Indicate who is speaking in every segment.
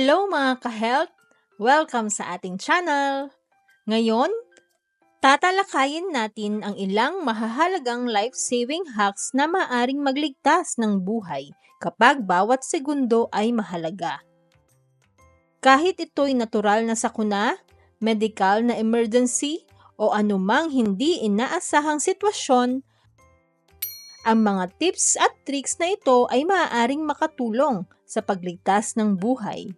Speaker 1: Hello mga ka-health! Welcome sa ating channel! Ngayon, tatalakayin natin ang ilang mahahalagang life-saving hacks na maaring magligtas ng buhay kapag bawat segundo ay mahalaga. Kahit ito'y natural na sakuna, medical na emergency, o anumang hindi inaasahang sitwasyon, ang mga tips at tricks na ito ay maaaring makatulong sa pagligtas ng buhay.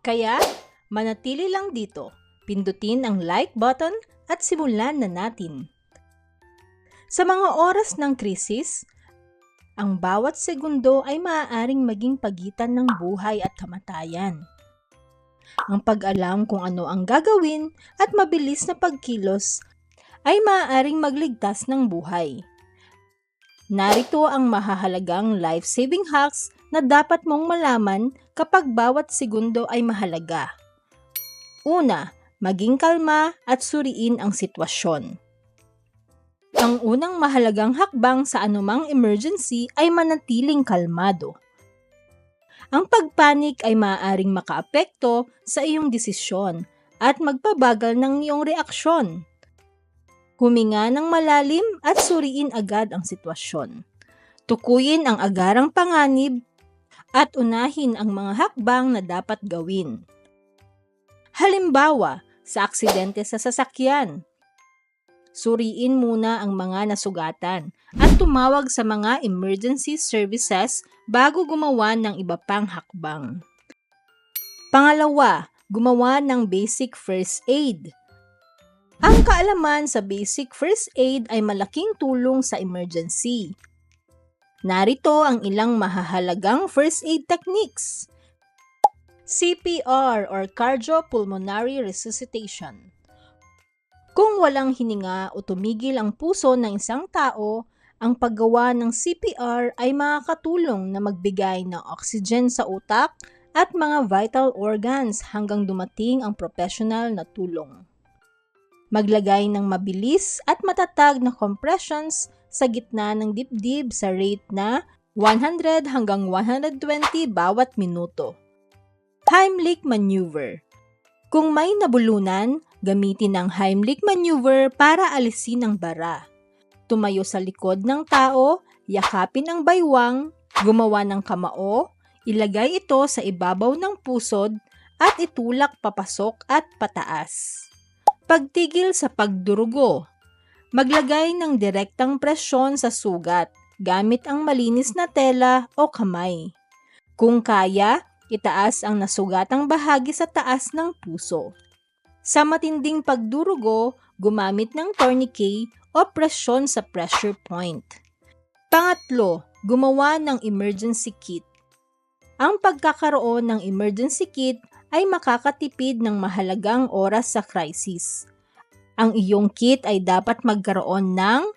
Speaker 1: Kaya, manatili lang dito. Pindutin ang like button at simulan na natin. Sa mga oras ng krisis, ang bawat segundo ay maaaring maging pagitan ng buhay at kamatayan. Ang pag-alam kung ano ang gagawin at mabilis na pagkilos ay maaaring magligtas ng buhay. Narito ang mahahalagang life-saving hacks na dapat mong malaman kapag bawat segundo ay mahalaga. Una, maging kalma at suriin ang sitwasyon. Ang unang mahalagang hakbang sa anumang emergency ay manatiling kalmado. Ang pagpanik ay maaaring makaapekto sa iyong desisyon at magpabagal ng iyong reaksyon. Huminga ng malalim at suriin agad ang sitwasyon. Tukuyin ang agarang panganib at unahin ang mga hakbang na dapat gawin. Halimbawa, sa aksidente sa sasakyan, suriin muna ang mga nasugatan at tumawag sa mga emergency services bago gumawa ng iba pang hakbang. Pangalawa, gumawa ng basic first aid. Ang kaalaman sa basic first aid ay malaking tulong sa emergency. Narito ang ilang mahahalagang first aid techniques. CPR or Cardiopulmonary Resuscitation. Kung walang hininga o tumigil ang puso ng isang tao, ang paggawa ng CPR ay makakatulong na magbigay ng oxygen sa utak at mga vital organs hanggang dumating ang professional na tulong. Maglagay ng mabilis at matatag na compressions sa gitna ng dibdib sa rate na 100 hanggang 120 bawat minuto. Heimlich maneuver. Kung may nabulunan, gamitin ang Heimlich maneuver para alisin ang bara. Tumayo sa likod ng tao, yakapin ang baywang, gumawa ng kamao, ilagay ito sa ibabaw ng pusod at itulak papasok at pataas. Pagtigil sa pagdurugo. Maglagay ng direktang presyon sa sugat gamit ang malinis na tela o kamay. Kung kaya, itaas ang nasugatang bahagi sa taas ng puso. Sa matinding pagdurugo, gumamit ng tourniquet o presyon sa pressure point. Pangatlo, gumawa ng emergency kit. Ang pagkakaroon ng emergency kit ay makakatipid ng mahalagang oras sa crisis. Ang iyong kit ay dapat magkaroon ng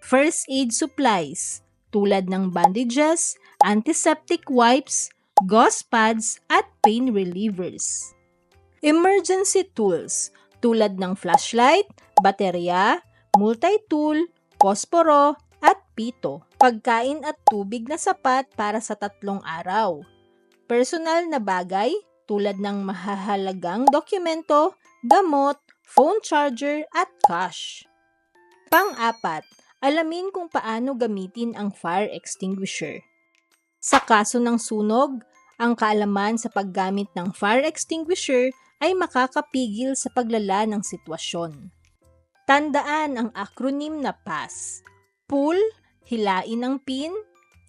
Speaker 1: first aid supplies tulad ng bandages, antiseptic wipes, gauze pads at pain relievers. Emergency tools tulad ng flashlight, baterya, multi-tool, posporo at pito. Pagkain at tubig na sapat para sa tatlong araw. Personal na bagay tulad ng mahahalagang dokumento, gamot, phone charger at cash. Pang-apat, alamin kung paano gamitin ang fire extinguisher. Sa kaso ng sunog, ang kaalaman sa paggamit ng fire extinguisher ay makakapigil sa paglala ng sitwasyon. Tandaan ang acronym na PASS. Pull, hilain ang pin.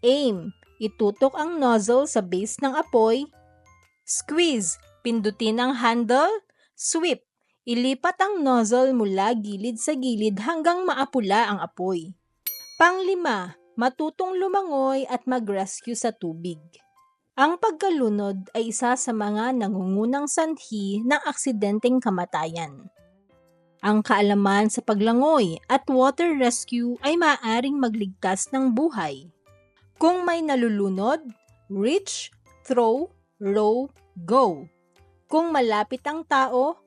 Speaker 1: Aim, itutok ang nozzle sa base ng apoy. Squeeze, pindutin ang handle. Sweep, ilipat ang nozzle mula gilid sa gilid hanggang maapula ang apoy. Panglima, matutong lumangoy at mag-rescue sa tubig. Ang pagkalunod ay isa sa mga nangungunang sanhi ng aksidenteng kamatayan. Ang kaalaman sa paglangoy at water rescue ay maaaring magligtas ng buhay. Kung may nalulunod, reach, throw, row, go. Kung malapit ang tao,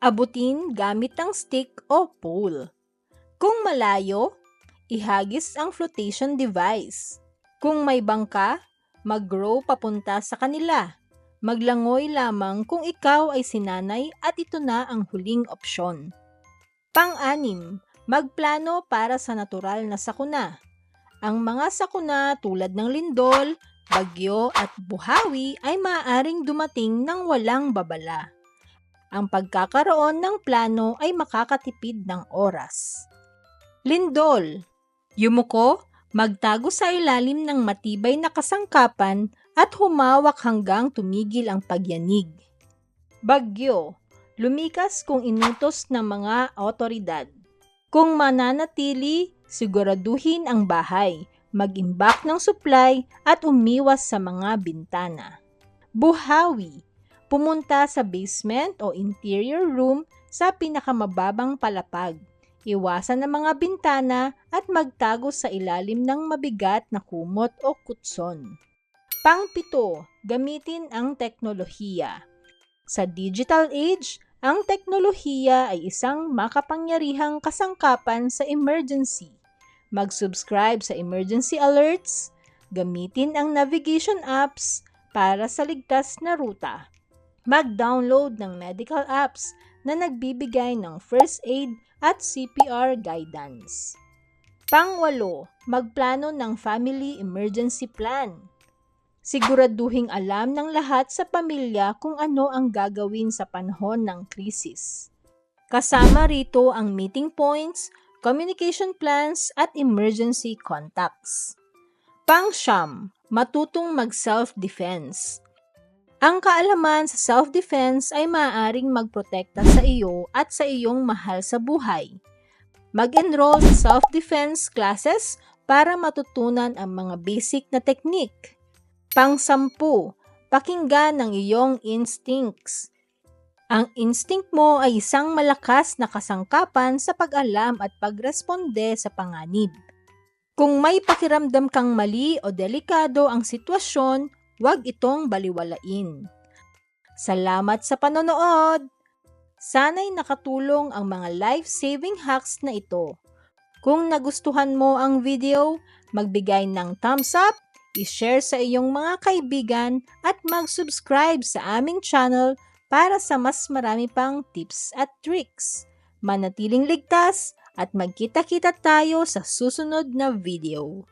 Speaker 1: abutin gamit ang stick o pole. Kung malayo, ihagis ang flotation device. Kung may bangka, mag-grow papunta sa kanila. maglangoy lamang kung ikaw ay sinanay at ito na ang huling opsyon. Pang-anim, magplano para sa natural na sakuna. Ang mga sakuna tulad ng lindol, bagyo at buhawi ay maaaring dumating ng walang babala. Ang pagkakaroon ng plano ay makakatipid ng oras. Lindol Yumuko, magtago sa ilalim ng matibay na kasangkapan at humawak hanggang tumigil ang pagyanig. Bagyo Lumikas kung inutos ng mga otoridad. Kung mananatili, siguraduhin ang bahay, mag-imbak ng supply at umiwas sa mga bintana. Buhawi Pumunta sa basement o interior room sa pinakamababang palapag. Iwasan ang mga bintana at magtago sa ilalim ng mabigat na kumot o kutson. Pangpito, gamitin ang teknolohiya. Sa digital age, ang teknolohiya ay isang makapangyarihang kasangkapan sa emergency. Mag-subscribe sa emergency alerts, gamitin ang navigation apps para sa ligtas na ruta. Mag-download ng medical apps na nagbibigay ng first aid at CPR guidance. Pangwalo, magplano ng family emergency plan Siguraduhing alam ng lahat sa pamilya kung ano ang gagawin sa panahon ng krisis. Kasama rito ang meeting points, communication plans at emergency contacts. Pangsyam, matutong mag-self-defense. Ang kaalaman sa self-defense ay maaaring magprotekta sa iyo at sa iyong mahal sa buhay. Mag-enroll sa self-defense classes para matutunan ang mga basic na teknik Pang-sampu, pakinggan ang iyong instincts. Ang instinct mo ay isang malakas na kasangkapan sa pag-alam at pagresponde sa panganib. Kung may pakiramdam kang mali o delikado ang sitwasyon, huwag itong baliwalain. Salamat sa panonood! Sana'y nakatulong ang mga life-saving hacks na ito. Kung nagustuhan mo ang video, magbigay ng thumbs up i-share sa iyong mga kaibigan at mag-subscribe sa aming channel para sa mas marami pang tips at tricks. Manatiling ligtas at magkita-kita tayo sa susunod na video.